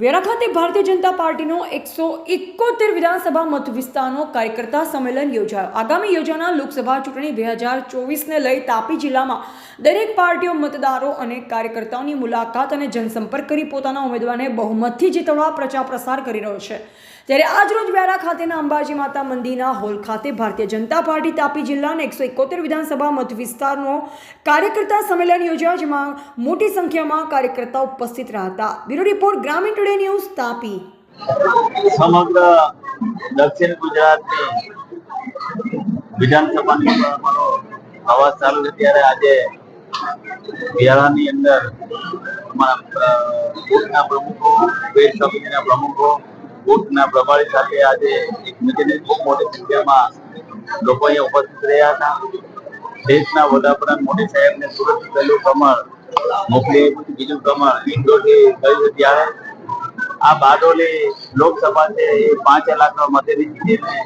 વેરા ખાતે ભારતીય જનતા પાર્ટીનો એકસો એકોતેર વિધાનસભા મત વિસ્તારનો કાર્યકર્તા સંમેલન યોજાયો. આગામી યોજાનાર લોકસભા ચૂંટણી બે હજાર ચોવીસને લઈ તાપી જિલ્લામાં દરેક પાર્ટીઓ મતદારો અને કાર્યકર્તાઓની મુલાકાત અને જનસંપર્ક કરી પોતાના ઉમેદવારને બહુમતથી જીતવા પ્રચાર પ્રસાર કરી રહ્યો છે. ત્યારે આજરોજ વ્યારા ખાતેના અંબાજી માતા મંદિરના હોલ ખાતે ભારતીય જનતા પાર્ટી તાપી જિલ્લાના એકસો એકોતેર વિધાનસભા મત વિસ્તારનો કાર્યકર્તા સંમેલન યોજાયો, જેમાં મોટી સંખ્યામાં કાર્યકર્તા ઉપસ્થિત રહ્યા હતા. Bureau report Gramin today news Tapi? સમગ્ર દક્ષિણ ગુજરાતની વિધાનસભાની અમારો ચાલુ છે. ત્યારે આજે બિહારની અંદર અમારા પ્રમુખો, વેદ સમિતિના પ્રમુખો, બુથના પ્રભારી સાથે આજે એક મિટિંગની ખૂબ મોટી સંખ્યામાં લોકો અહીંયા ઉપસ્થિત રહ્યા હતા. દેશના વડાપ્રધાન મોદી સાહેબને સુરત પહેલું કમળ મોકલી, બીજું કમળ ઇન્દોરથી કર્યું ત્યારે. આ બારડોલી લોકસભા છે, એ પાંચ લાખ મતેથી જીતીને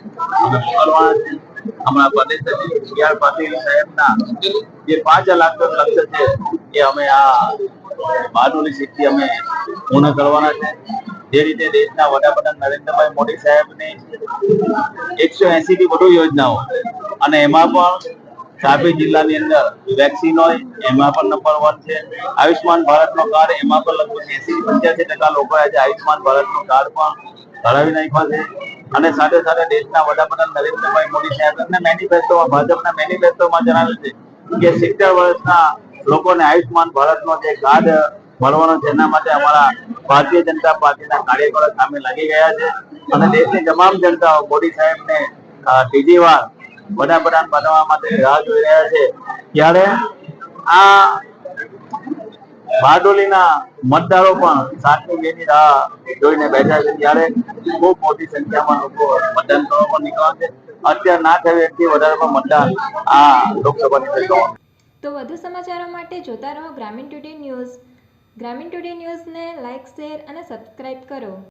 હમણાં પ્રદેશ સચિવ સી આર પાટીલ સાહેબના જે પાંચ લાખ લક્ષ્ય છે, એ અમે આ બારડોલી સીટથી અમે પૂર્ણ કરવાના છે. જે રીતે દેશના વડાપ્રધાન નરેન્દ્રભાઈ મોદી સાહેબની એકસો એસી થી વધુ યોજનાઓ અને એમાં પણ તાપી જિલ્લાની અંદર વેક્સિન હોય, એમાં પણ નંબર વન છે. આયુષ્માન ભારતનો કાર્ડ, એમાં પણ લગભગ એસી પંચ્યાસી ટકા લોકો આજે આયુષ્માન ભારતનો કાર્ડ પણ ધરાવી નાખ્યા છે. અને સાથે સાથે દેશના વડાપ્રધાન નરેન્દ્રભાઈ મોદી સાહેબ એમના મેનિફેસ્ટોમાં ભાજપના મેનિફેસ્ટોમાં જણાવ્યું છે કે સિત્તેર વર્ષના લોકોને આયુષ્માન ભારતનો જે કાર્ડ મળવાનો એના માટે અમારા ભારતીય જનતા પાર્ટીના કાર્યકરો સામે લાગી ગયા છે. અને દેશની તમામ જનતાઓ મોદી સાહેબને ત્રીજી વાર વડાપ્રધાન બનવા માટે રાહ જોઈ રહ્યા છે. ત્યારે આ બારડોલીના મતદારો પણ સાતમી મે ની રાહ જોઈને બેઠા છે. ત્યારે ખૂબ મોટી સંખ્યામાં લોકો મતદાન કરવા પણ નીકળ્યા છે. અત્યારે ના થયું એટલી વધારે મતદાન આ લોકસભાની અંદર તો વધુ સમાચારો માટે જોતા રહો Gramin today news. Gramin today ન્યૂઝને લાઇક શેર અને સબસ્ક્રાઇબ કરો.